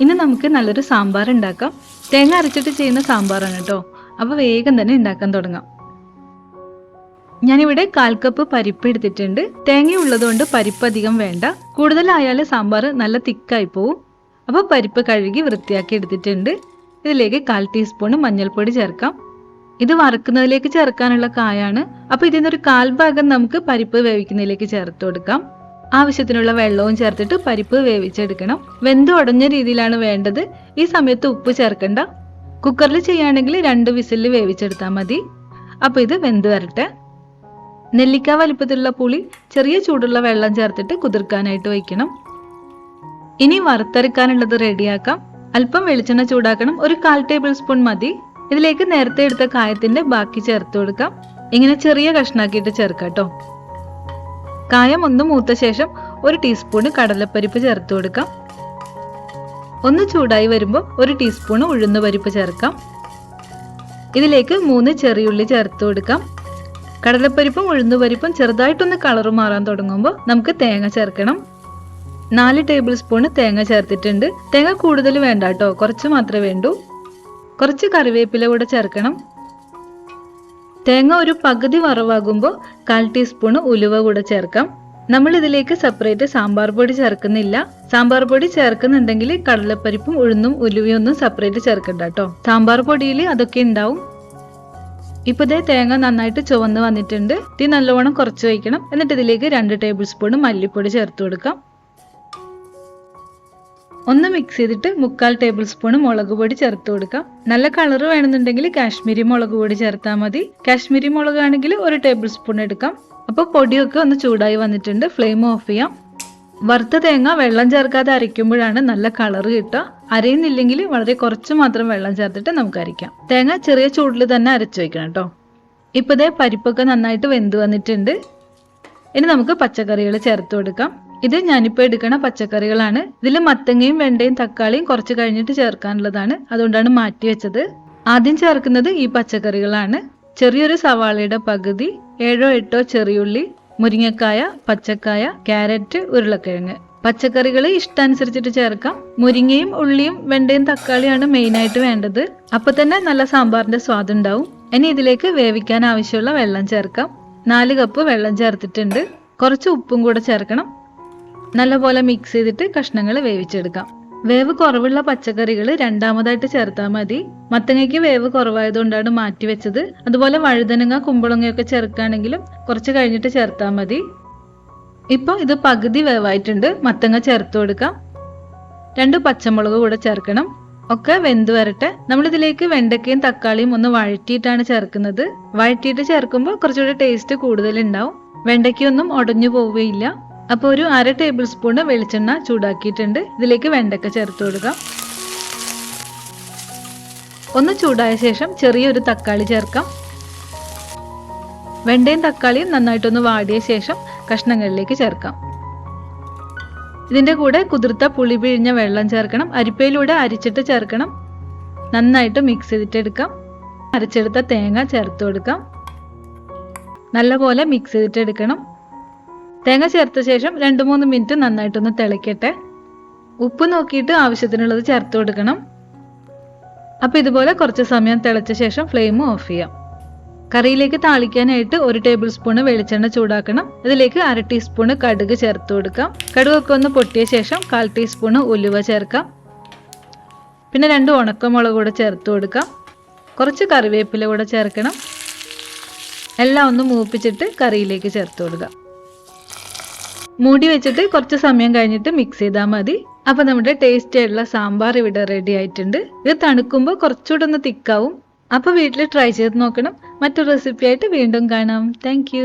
ഇനി നമുക്ക് നല്ലൊരു സാമ്പാർ ഉണ്ടാക്കാം. തേങ്ങ അരച്ചിട്ട് ചെയ്യുന്ന സാമ്പാറാണ് കേട്ടോ. അപ്പോൾ വേഗം തന്നെ ഉണ്ടാക്കാൻ തുടങ്ങാം. ഞാനിവിടെ കാൽ കപ്പ് പരിപ്പ് എടുത്തിട്ടുണ്ട്. തേങ്ങ ഉള്ളതുകൊണ്ട് പരിപ്പ് അധികം വേണ്ട. കൂടുതലായാൽ സാമ്പാർ നല്ല തിക്കായി പോവും. അപ്പോൾ പരിപ്പ് കഴുകി വൃത്തിയാക്കി എടുത്തിട്ടുണ്ട്. ഇതിലേക്ക് കാൽ ടീസ്പൂൺ മഞ്ഞൾപ്പൊടി ചേർക്കാം. ഇത് വറുക്കുന്നതിലേക്ക് ചേർക്കാനുള്ള കായാണ്. അപ്പോൾ ഇതിൽ നിന്നൊരു കാൽ ഭാഗം നമുക്ക് പരിപ്പ് വേവിക്കുന്നതിലേക്ക് ചേർത്ത് കൊടുക്കാം. ആവശ്യത്തിനുള്ള വെള്ളവും ചേർത്തിട്ട് പരിപ്പ് വേവിച്ചെടുക്കണം. വെന്ത് ഉടഞ്ഞ രീതിയിലാണ് വേണ്ടത്. ഈ സമയത്ത് ഉപ്പ് ചേർക്കണ്ട. കുക്കറിൽ ചെയ്യുകയാണെങ്കിൽ രണ്ട് വിസിലിൽ വേവിച്ചെടുത്താൽ മതി. അപ്പോൾ ഇത് വെന്ത് വരട്ടെ. നെല്ലിക്ക വലിപ്പത്തിലുള്ള പുളി ചെറിയ ചൂടുള്ള വെള്ളം ചേർത്തിട്ട് കുതിർക്കാനായിട്ട് വയ്ക്കണം. ഇനി വറുത്തരക്കാനുള്ളത് റെഡിയാക്കാം. അല്പം വെളിച്ചെണ്ണ ചൂടാക്കണം. ഒരു കാൽ ടേബിൾ സ്പൂൺ മതി. ഇതിലേക്ക് നേരത്തെ എടുത്ത കായത്തിന്റെ ബാക്കി ചേർത്ത് കൊടുക്കാം. ഇങ്ങനെ ചെറിയ കഷ്ണാക്കിയിട്ട് ചേർക്കാം കേട്ടോ. കായം ഒന്ന് മൂത്ത ശേഷം ഒരു ടീസ്പൂണ് കടലപ്പരിപ്പ് ചേർത്ത് കൊടുക്കാം. ഒന്ന് ചൂടായി വരുമ്പോൾ ഒരു ടീസ്പൂണ് ഉഴുന്ന് പരിപ്പ് ചേർക്കാം. ഇതിലേക്ക് മൂന്ന് ചെറിയുള്ളി ചേർത്ത് കൊടുക്കാം. കടലപ്പരിപ്പും ഉഴുന്നുപരിപ്പും ചെറുതായിട്ടൊന്ന് കളർ മാറാൻ തുടങ്ങുമ്പോൾ നമുക്ക് തേങ്ങ ചേർക്കണം. നാല് ടേബിൾ സ്പൂൺ തേങ്ങ ചേർത്തിട്ടുണ്ട്. തേങ്ങ കൂടുതൽ വേണ്ട കേട്ടോ കുറച്ച് മാത്രമേ വേണ്ടൂ. കുറച്ച് കറിവേപ്പില കൂടെ ചേർക്കണം. തേങ്ങ ഒരു പകുതി വറവാകുമ്പോൾ കാൽ ടീസ്പൂൺ ഉലുവ കൂടെ ചേർക്കാം. നമ്മൾ ഇതിലേക്ക് സെപ്പറേറ്റ് സാമ്പാർ പൊടി ചേർക്കുന്നില്ല. സാമ്പാർ പൊടി ചേർക്കുന്നുണ്ടെങ്കിൽ കടലപ്പരിപ്പും ഉഴുന്നും ഉലുവയും ഒന്നും സെപ്പറേറ്റ് ചേർക്കണ്ട കേട്ടോ. സാമ്പാർ പൊടിയിൽ അതൊക്കെ ഉണ്ടാവും. ഇപ്പോൾ ഇതേ തേങ്ങ നന്നായിട്ട് ചുവന്ന് വന്നിട്ടുണ്ട്. തീ നല്ലവണ്ണം കുറച്ച് വയ്ക്കണം. എന്നിട്ട് ഇതിലേക്ക് രണ്ട് ടേബിൾ സ്പൂൺ മല്ലിപ്പൊടി ചേർത്ത് കൊടുക്കാം. ഒന്ന് മിക്സ് ചെയ്തിട്ട് മുക്കാൽ ടേബിൾ സ്പൂൺ മുളക് പൊടി ചേർത്ത് കൊടുക്കാം. നല്ല കളർ വേണമെന്നുണ്ടെങ്കിൽ കാശ്മീരി മുളക് പൊടി ചേർത്താൽ മതി. കാശ്മീരി മുളക് ആണെങ്കിൽ ഒരു ടേബിൾ സ്പൂൺ എടുക്കാം. അപ്പോൾ പൊടിയൊക്കെ ഒന്ന് ചൂടായി വന്നിട്ടുണ്ട്. ഫ്ലെയിം ഓഫ് ചെയ്യാം. വറുത്ത തേങ്ങ വെള്ളം ചേർക്കാതെ അരയ്ക്കുമ്പോഴാണ് നല്ല കളർ കിട്ടുക. അരയുന്നില്ലെങ്കിൽ വളരെ കുറച്ച് മാത്രം വെള്ളം ചേർത്തിട്ട് നമുക്ക് അരയ്ക്കാം. തേങ്ങ ചെറിയ ചൂടിൽ തന്നെ അരച്ചു വയ്ക്കണം കേട്ടോ ഇപ്പോൾ ഇതേ പരിപ്പൊക്കെ നന്നായിട്ട് വെന്ത് വന്നിട്ടുണ്ട്. ഇനി നമുക്ക് പച്ചക്കറികൾ ചേർത്ത് കൊടുക്കാം. ഇത് ഞാനിപ്പോൾ എടുക്കണ പച്ചക്കറികളാണ്. ഇതിൽ മത്തങ്ങയും വെണ്ടയും തക്കാളിയും കുറച്ച് കഴിഞ്ഞിട്ട് ചേർക്കാനുള്ളതാണ്. അതുകൊണ്ടാണ് മാറ്റി വെച്ചത്. ആദ്യം ചേർക്കുന്നത് ഈ പച്ചക്കറികളാണ്. ചെറിയൊരു സവാളയുടെ പകുതി ഏഴോ എട്ടോ ചെറിയുള്ളി മുരിങ്ങക്കായ പച്ചക്കായ ക്യാരറ്റ് ഉരുളക്കിഴങ്ങ്. പച്ചക്കറികൾ ഇഷ്ടാനുസരിച്ചിട്ട് ചേർക്കാം. മുരിങ്ങയും ഉള്ളിയും വെണ്ടയും തക്കാളിയാണ് മെയിൻ ആയിട്ട് വേണ്ടത്. അപ്പൊ തന്നെ നല്ല സാമ്പാറിന്റെ സ്വാദുണ്ടാവും ഇനി ഇതിലേക്ക് വേവിക്കാൻ ആവശ്യമുള്ള വെള്ളം ചേർക്കാം. നാല് കപ്പ് വെള്ളം ചേർത്തിട്ടുണ്ട്. കുറച്ച് ഉപ്പും കൂടെ ചേർക്കണം. നല്ലപോലെ മിക്സ് ചെയ്തിട്ട് കഷ്ണങ്ങൾ വേവിച്ചെടുക്കാം. വേവ് കുറവുള്ള പച്ചക്കറികൾ രണ്ടാമതായിട്ട് ചേർത്താൽ മതി. മത്തങ്ങയ്ക്ക് വേവ് കുറവായതുകൊണ്ടാണ് മാറ്റി വെച്ചത്. അതുപോലെ വഴുതനങ്ങ കുമ്പളങ്ങയൊക്കെ ചേർക്കുകയാണെങ്കിലും കുറച്ച് കഴിഞ്ഞിട്ട് ചേർത്താൽ മതി. ഇപ്പോൾ ഇത് പകുതി വേവായിട്ടുണ്ട്. മത്തങ്ങ ചേർത്ത് കൊടുക്കാം. രണ്ട് പച്ചമുളക് കൂടെ ചേർക്കണം. ഒക്കെ വെന്ത് വരട്ടെ. നമ്മളിതിലേക്ക് വെണ്ടക്കയും തക്കാളിയും ഒന്ന് വഴറ്റിയിട്ടാണ് ചേർക്കുന്നത്. വഴറ്റിയിട്ട് ചേർക്കുമ്പോൾ കുറച്ചുകൂടി ടേസ്റ്റ് കൂടുതലുണ്ടാവും. വെണ്ടയ്ക്കൊന്നും ഉടഞ്ഞു പോവുകയില്ല. അപ്പോൾ ഒരു അര ടേബിൾ സ്പൂൺ വെളിച്ചെണ്ണ ചൂടാക്കിയിട്ടുണ്ട്. ഇതിലേക്ക് വെണ്ടക്ക ചേർത്ത് കൊടുക്കാം. ഒന്ന് ചൂടായ ശേഷം ചെറിയൊരു തക്കാളി ചേർക്കാം. വെണ്ടയും തക്കാളിയും നന്നായിട്ടൊന്ന് വാടിയ ശേഷം കഷ്ണങ്ങളിലേക്ക് ചേർക്കാം. ഇതിന്റെ കൂടെ കുതിർത്ത പുളി പിഴിഞ്ഞ വെള്ളം ചേർക്കണം. അരിപ്പയിലൂടെ അരിച്ചിട്ട് ചേർക്കണം. നന്നായിട്ട് മിക്സ് ചെയ്തിട്ടെടുക്കാം. അരച്ചെടുത്ത തേങ്ങ ചേർത്ത് കൊടുക്കാം. നല്ലപോലെ മിക്സ് ചെയ്തിട്ട് എടുക്കണം തേങ്ങ ചേർത്ത ശേഷം രണ്ട് മൂന്ന് മിനിറ്റ് നന്നായിട്ടൊന്ന് തിളയ്ക്കട്ടെ. ഉപ്പ് നോക്കിയിട്ട് ആവശ്യത്തിനുള്ളത് ചേർത്ത് കൊടുക്കണം. അപ്പോൾ ഇതുപോലെ കുറച്ച് സമയം തിളച്ച ശേഷം ഫ്ലെയിം ഓഫ് ചെയ്യാം. കറിയിലേക്ക് താളിക്കാനായിട്ട് ഒരു ടേബിൾ സ്പൂണ് വെളിച്ചെണ്ണ ചൂടാക്കണം. ഇതിലേക്ക് അര ടീസ്പൂണ് കടുക് ചേർത്ത് കൊടുക്കാം. കടുകൊക്കെ ഒന്ന് പൊട്ടിയ ശേഷം കാൽ ടീസ്പൂണ് ഉലുവ ചേർക്കാം. പിന്നെ രണ്ട് ഉണക്കമുളക് കൂടെ ചേർത്ത് കൊടുക്കാം. കുറച്ച് കറിവേപ്പില കൂടെ ചേർക്കണം. എല്ലാം ഒന്ന് മൂപ്പിച്ചിട്ട് കറിയിലേക്ക് ചേർത്ത് കൊടുക്കാം. മൂടി വെച്ചിട്ട് കുറച്ച് സമയം കഴിഞ്ഞിട്ട് മിക്സ് ചെയ്താൽ മതി. അപ്പൊ നമ്മുടെ ടേസ്റ്റി ആയിട്ടുള്ള സാമ്പാർ ഇവിടെ റെഡി ആയിട്ടുണ്ട്. ഇത് തണുക്കുമ്പോൾ കുറച്ചുകൂടെ ഒന്ന് തിക്കാവും അപ്പൊ വീട്ടിൽ ട്രൈ ചെയ്ത് നോക്കണം. മറ്റൊരു റെസിപ്പി ആയിട്ട് വീണ്ടും കാണാം. താങ്ക്